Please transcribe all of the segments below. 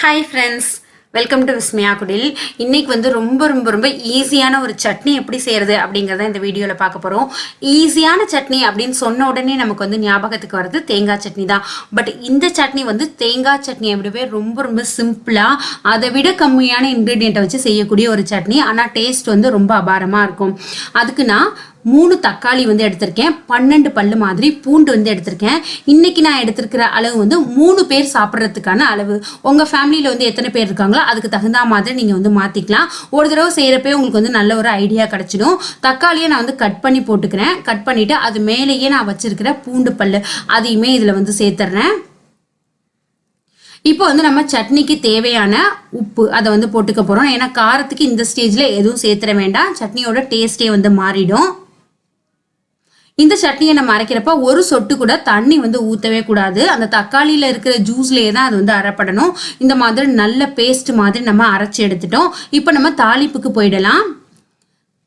Hi friends welcome to Vismaya குடில் இன்றைக்கி வந்து ரொம்ப ரொம்ப ரொம்ப ஈஸியான ஒரு சட்னி எப்படி செய்கிறது அப்படிங்கிறத இந்த வீடியோவில் பார்க்க போகிறோம் ஈஸியான சட்னி அப்படின்னு சொன்ன உடனே நமக்கு வந்து ஞாபகத்துக்கு வர்றது தேங்காய் சட்னி தான். பட் இந்த சட்னி வந்து தேங்காய் சட்னி அப்படியே ரொம்ப ரொம்ப சிம்பிளாக அதை விட கம்மியான இன்க்ரீடியண்ட்டை வச்சு செய்யக்கூடிய ஒரு சட்னி. ஆனால் டேஸ்ட் வந்து ரொம்ப அபாரமாக இருக்கும். அதுக்கு நான் மூணு தக்காளி வந்து எடுத்திருக்கேன். பன்னெண்டு பல்லு மாதிரி பூண்டு வந்து எடுத்திருக்கேன். இன்னைக்கு நான் எடுத்திருக்கிற அளவு வந்து மூணு பேர் சாப்பிட்றதுக்கான அளவு. உங்கள் ஃபேமிலியில் வந்து எத்தனை பேர் இருக்காங்களோ அதுக்கு தகுந்த மாதிரி நீங்கள் வந்து மாற்றிக்கலாம் ஒரு தடவை செய்கிறப்பே உங்களுக்கு வந்து நல்ல ஒரு ஐடியா கிடச்சிடும். தக்காளியை நான் வந்து கட் பண்ணி போட்டுக்கிறேன். கட் பண்ணிவிட்டு அது மேலேயே நான் வச்சுருக்கிற பூண்டு பல்லு அதையுமே இதில் வந்து சேர்த்துட்றேன் இப்போ வந்து நம்ம சட்னிக்கு தேவையான உப்பு அதை வந்து போட்டுக்க போகிறோம் ஏன்னா காரத்துக்கு இந்த ஸ்டேஜில் எதுவும் சேர்த்துட வேண்டாம். சட்னியோட டேஸ்ட்டே வந்து மாறிடும். இந்த சட்னியை நம்ம அரைக்கிறப்ப ஒரு சொட்டு கூட தண்ணி வந்து ஊற்றவே கூடாது. அந்த தக்காளியில் இருக்கிற ஜூஸ்லேயே தான் அது வந்து அரைப்படணும். இந்த மாதிரி நல்ல பேஸ்ட் மாதிரி நம்ம அரைச்சி எடுத்துட்டோம். இப்போ நம்ம தாளிப்புக்கு போயிடலாம்.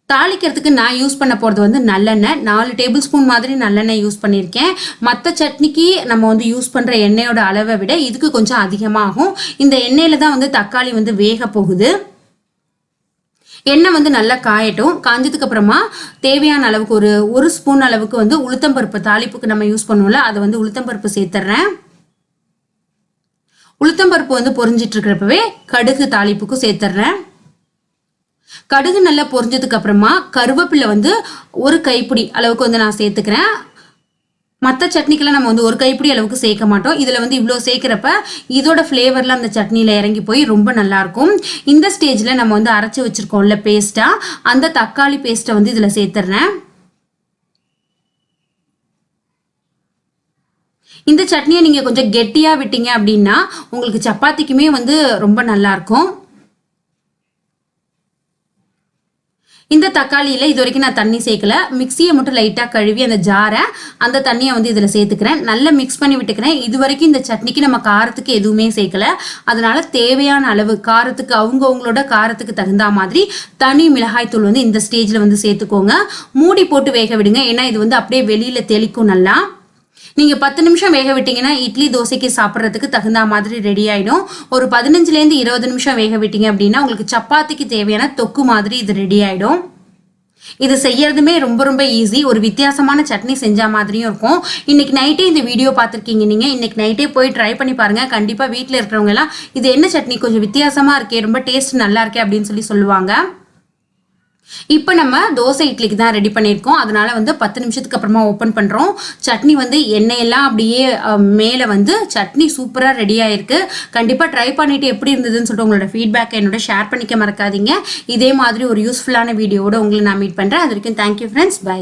தாளிக்கிறதுக்கு நான் யூஸ் பண்ண போகிறது வந்து நல்லெண்ணெய். நாலு டேபிள் ஸ்பூன் மாதிரி நல்லெண்ணெய் யூஸ் பண்ணியிருக்கேன். மற்ற சட்னிக்கு நம்ம வந்து யூஸ் பண்ணுற எண்ணெயோட அளவை விட இதுக்கு கொஞ்சம் அதிகமாகும். இந்த எண்ணெயில் தான் வந்து தக்காளி வந்து வேக போகுது. எண்ணெய் வந்து நல்லா காயட்டும். காஞ்சதுக்கு அப்புறமா தேவையான அளவுக்கு ஒரு ஒரு ஸ்பூன் அளவுக்கு வந்து உளுத்தம்பருப்பு தாளிப்புக்கு நம்ம யூஸ் பண்ணுவோம்ல அதை வந்து உளுத்தம்பருப்பு சேர்த்துட்றேன் உளுத்தம்பருப்பு வந்து பொரிஞ்சிட்டு இருக்கிறப்பவே கடுகு தாளிப்புக்கும் சேர்த்துட்றேன் கடுகு நல்லா பொரிஞ்சதுக்கு அப்புறமா கருவேப்பிலை வந்து ஒரு கைப்பிடி அளவுக்கு வந்து நான் சேர்த்துக்கிறேன். மற்ற சட்னிக்கெல்லாம் நம்ம வந்து ஒரு கைப்பிடி அளவுக்கு சேர்க்க மாட்டோம். இதில் வந்து இவ்வளோ சேர்க்குறப்ப இதோட ஃப்ளேவர்லாம் அந்த சட்னியில் இறங்கி போய் ரொம்ப நல்லாயிருக்கும் இந்த ஸ்டேஜில் நம்ம வந்து அரைச்சி வச்சுருக்கோம்ல பேஸ்ட்டாக அந்த தக்காளி பேஸ்ட்டை வந்து இதில் சேர்த்துறேன். இந்த சட்னியை நீங்கள் கொஞ்சம் கெட்டியாக விட்டீங்க அப்படின்னா உங்களுக்கு சப்பாத்திக்குமே வந்து ரொம்ப நல்லாயிருக்கும் இந்த தக்காளியில் இது வரைக்கும் நான் தண்ணி சேர்க்கல. மிக்சியை மட்டும் லைட்டாக கழுவி அந்த ஜாரை அந்த தண்ணியை வந்து இதில் சேர்த்துக்கிறேன். நல்லா மிக்ஸ் பண்ணி விட்டுக்கிறேன். இது வரைக்கும் இந்த சட்னிக்கு நம்ம காரத்துக்கு எதுவுமே சேர்க்கல. அதனால தேவையான அளவு காரத்துக்கு அவங்கவுங்களோட காரத்துக்கு தகுந்த மாதிரி தனி மிளகாய் தூள் வந்து இந்த ஸ்டேஜில் வந்து சேர்த்துக்கோங்க. மூடி போட்டு வேக விடுங்க. ஏன்னா இது வந்து அப்படியே வெளியில் தெளிக்கும் நல்லா. நீங்கள் பத்து நிமிஷம் வேக விட்டிங்கன்னா இட்லி தோசைக்கு சாப்பிட்றதுக்கு தகுந்த மாதிரி ரெடி ஆகிடும் ஒரு பதினஞ்சுலேருந்து இருபது நிமிஷம் வேக விட்டீங்க அப்படின்னா உங்களுக்கு சப்பாத்திக்கு தேவையான தொக்கு மாதிரி இது ரெடி ஆகிடும் இது செய்யறதுமே ரொம்ப ரொம்ப ஈஸி ஒரு வித்தியாசமான சட்னி செஞ்ச மாதிரியும் இருக்கும். இன்னைக்கு நைட்டே இந்த வீடியோ பார்த்துருக்கீங்க நீங்கள் இன்னைக்கு நைட்டே போய் ட்ரை பண்ணி பாருங்க. கண்டிப்பாக வீட்டில் இருக்கிறவங்க எல்லாம் இது என்ன சட்னி? கொஞ்சம் வித்தியாசமாக இருக்கே. ரொம்ப டேஸ்ட் நல்லா இருக்கே அப்படின்னு சொல்லி சொல்லுவாங்க. இப்போ நம்ம தோசை இட்லிக்கு தான் ரெடி பண்ணியிருக்கோம். அதனால வந்து பத்து நிமிஷத்துக்கு அப்புறமா ஓப்பன் பண்ணுறோம் சட்னி வந்து எண்ணெயெல்லாம் அப்படியே மேலே வந்து சட்னி சூப்பராக ரெடி ஆயிருக்கு. கண்டிப்பாக ட்ரை பண்ணிட்டு எப்படி இருந்ததுன்னு சொல்லிட்டு உங்களோட ஃபீட்பேக்கை என்னோட ஷேர் பண்ணிக்க மறக்காதீங்க. இதே மாதிரி ஒரு யூஸ்ஃபுல்லான வீடியோவோட உங்களை நான் மீட் பண்ணுறேன் அது வரைக்கும் தேங்க்யூ ஃப்ரெண்ட்ஸ் பை